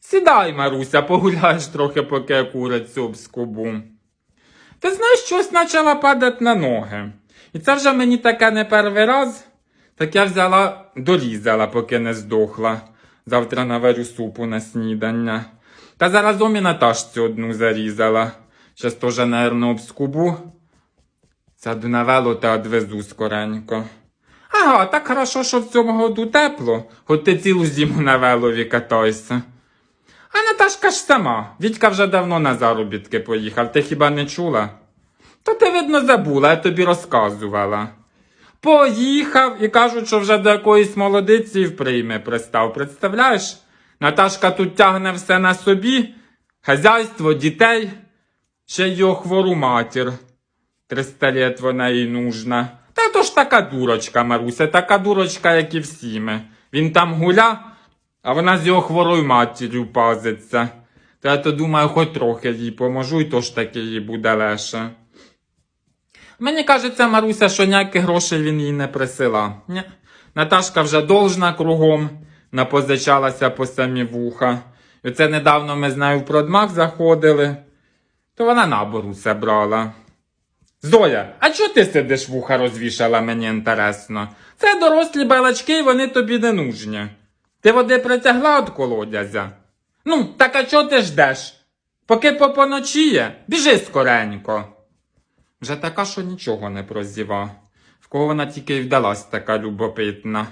Сідай, Маруся, погуляєш трохи, поки я курицю обскубу. Ти знаєш, щось почала падати на ноги. І це вже мені таке не перший раз. Так я взяла, дорізала, поки не здохла. Завтра наварю супу на снідання. Та заразом і Наташці одну зарізала. Щас теж, наверно, обскубу. Сяду на вело та одвезу скоренько. Ага, так хорошо, що в цьому году тепло, хоч ти цілу зиму на велові катайся. А Наташка ж сама. Вітька вже давно на заробітки поїхав, ти хіба не чула? То ти, видно, забула, я тобі розказувала. Поїхав і кажуть, що вже до якоїсь молодиці в прийми пристав. Представляєш? Наташка тут тягне все на собі, хазяйство, дітей, ще й його хвору матір. Триста літ вона їй нужна. Та то ж така дурочка, Маруся, така дурочка, як і всі ми. Він там гуля, а вона з його хворою матір'ю пазиться. Та я то думаю, хоч трохи їй поможу, і то ж таки їй буде легше. Мені кажеться, Маруся, що ніяких грошей він їй не присила. Ні. Наташка вже должна кругом, напозичалася по самі вуха. І оце недавно ми з нею в продмах заходили, то вона набору все брала. Зоя, а чого ти сидиш вуха розвішала, мені інтересно? Це дорослі балачки, вони тобі не нужні. Ти води притягла від колодязя? Ну, так а чого ти ждеш? Поки попоночіє, біжи скоренько. Вже така, що нічого не прозіва. В кого вона тільки й вдалась така любопитна.